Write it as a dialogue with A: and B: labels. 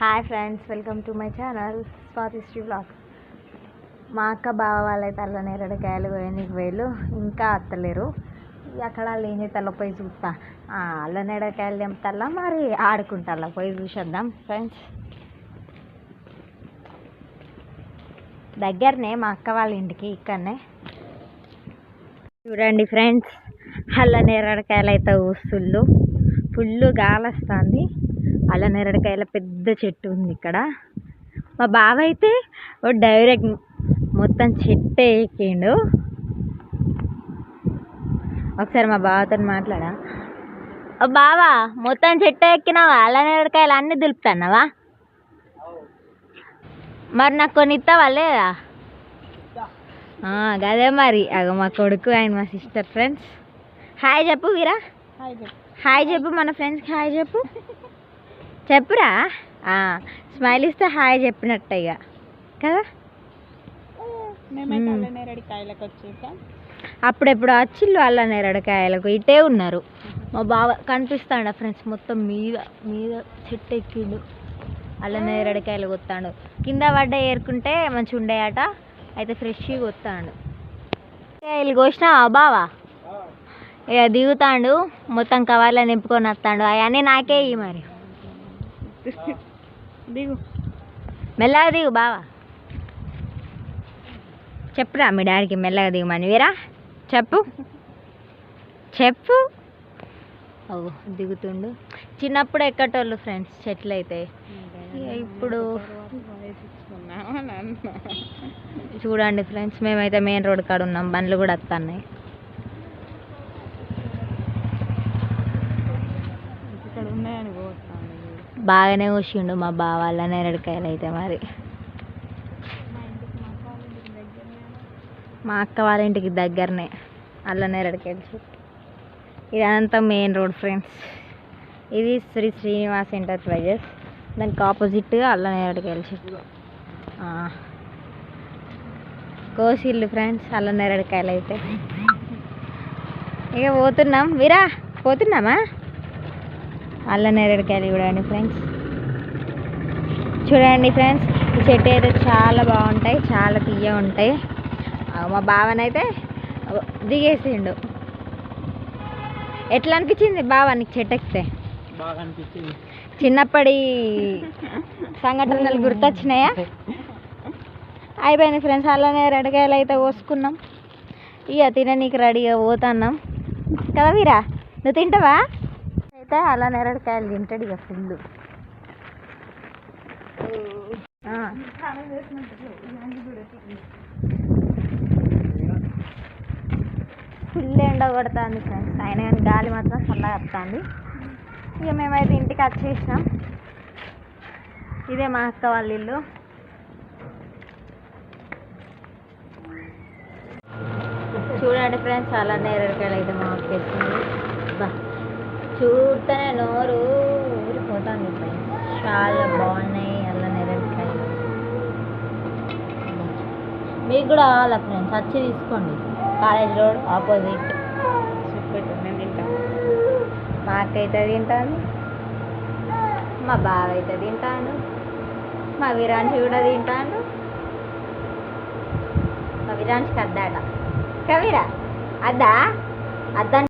A: Hi friends welcome to my channel Swathisri blog మా అక్క బావ వాళ్ళైతే అల్ల నేరడికాయలు కోయనీకి వేలు ఇంకా అత్తలేరు. అక్కడ వాళ్ళు ఏం పోయి చూస్తా. అల్ల నేరడికాయలు తెంపుతారా మరి ఆడుకుంటారా పోయి చూసేద్దాం ఫ్రెండ్స్ దగ్గరనే మా అక్క వాళ్ళ ఇంటికి ఇక్కడనే. చూడండి ఫ్రెండ్స్ అల్ల నేరడికాయలు అయితే ఊస్తుళ్ళు ఫుల్ గాలి వస్తుంది అల్ల నేరడికాయల పెద్ద చెట్టు ఉంది ఇక్కడ. మా బావ అయితే ఓ డైరెక్ట్ మొత్తం చెట్టే ఎక్కిండు. ఒకసారి మా బావతో మాట్లాడా? ఓ బావా మొత్తం చెట్టు ఎక్కినావా? అల్ల నేరడికాయలు అన్నీ దులుపుతున్నావా? మరి నాకు కొన్ని ఇస్తావా లేదా? గదే మరి. అగో మా కొడుకు ఆయన మా సిస్టర్ ఫ్రెండ్స్. హాయ్ చెప్పు వీరా. హాయ్ చెప్పు మన ఫ్రెండ్స్కి హాయ్ చెప్పు. చెప్పురా? స్మైల్ ఇస్తే హాయ్ చెప్పినట్టు ఇక కదా అప్పుడెప్పుడు వచ్చిళ్ళు వాళ్ళ నేరడకాయలకు ఇటే ఉన్నారు. మా బావ కనిపిస్తాడు ఫ్రెండ్స్? మొత్తం మీద మీద చెట్టు ఎక్కిండు అల్ల నేరడకాయలు కొత్తాడు. కింద పడ్డ ఏరుకుంటే మంచిగా ఉండేయట. అయితే ఫ్రెష్గా కొత్తాడు. కాయలు కోసినావా బావా? ఇక దిగుతాడు. మొత్తం కవర్లో నింపుకొని వస్తాడు. అవన్నీ నాకే ఇవి మరి.
B: దిగు.
A: మెల్లగా దిగు బావా. చెప్పురా మీ డాడీకి మెల్లగా దిగమని వీరా చెప్పు. చెప్పు. ఓ దిగుతుండు. చిన్నప్పుడు ఎక్కటోళ్ళు ఫ్రెండ్స్ చెట్లు అయితే. ఇప్పుడు చూడండి ఫ్రెండ్స్ మేమైతే మెయిన్ రోడ్ కాడ ఉన్నాం. బండ్లు కూడా వస్తున్నాయి బాగానే కూర్చుండు మా బావ వాళ్ళ నేరడికాయలు అయితే మరి. మా అక్క వాళ్ళ ఇంటికి దగ్గరనే అల్ల నేరడికాయలు చెట్టు ఇదంతా మెయిన్ రోడ్ ఫ్రెండ్స్ ఇది శ్రీ శ్రీనివాస్ ఎంటర్ప్రైజెస్ దానికి ఆపోజిట్గా అల్ల నేరడికాయలు చెట్టు కోసిల్లు ఫ్రెండ్స్ అల్ల నేరడికాయలు అయితే. ఇక పోతున్నాం. వీరా పోతున్నామా? అల్ల నేరేడుకాయలు చూడండి ఫ్రెండ్స్. చూడండి ఫ్రెండ్స్ ఈ చెట్టు అయితే చాలా బాగుంటాయి చాలా తీయ ఉంటాయి. మా బావనైతే దిగేసిండు. ఎట్లా అనిపించింది బావ నీకు చెట్టు ఎక్కితే
B: బాగా అనిపించింది
A: చిన్నప్పటి సంఘటనలు గుర్తొచ్చినాయా? అయిపోయింది ఫ్రెండ్స్ అలానే రెడకాయలు అయితే కోసుకున్నాం. ఇక తిననీకి రెడీగా పోతున్నాం. కదా వీరా నువ్వు తింటావా? అయితే అలా నెరడికాయలు తింటాడు ఇక ఫుల్ ఫుల్ ఎండ కొడుతుంది ఫ్రెండ్స్. అయినా కానీ గాలి మాత్రం చల్లగా వస్తుంది. ఇక మేమైతే ఇంటికి వచ్చేసినాం. ఇదే మా అక్క వాళ్ళ ఇల్లు. చూడండి ఫ్రెండ్స్ అలా నేరడికాయలు అయితే మా వచ్చేసింది బా. చూస్తేనే నోరు ఊరిపోతుంది చాలా బాగున్నాయి అలా నేరడికాయలు మీకు కూడా కావాలా ఫ్రెండ్స్? వచ్చి తీసుకోండి. College road opposite.
B: తింటాను
A: మా అక్క అయితే తింటాను మా బావ అయితే తింటాను మా విరాంశి కూడా తింటాను మా విరాంశికి అద్దాట. కవిరా అద్దా? అద్దా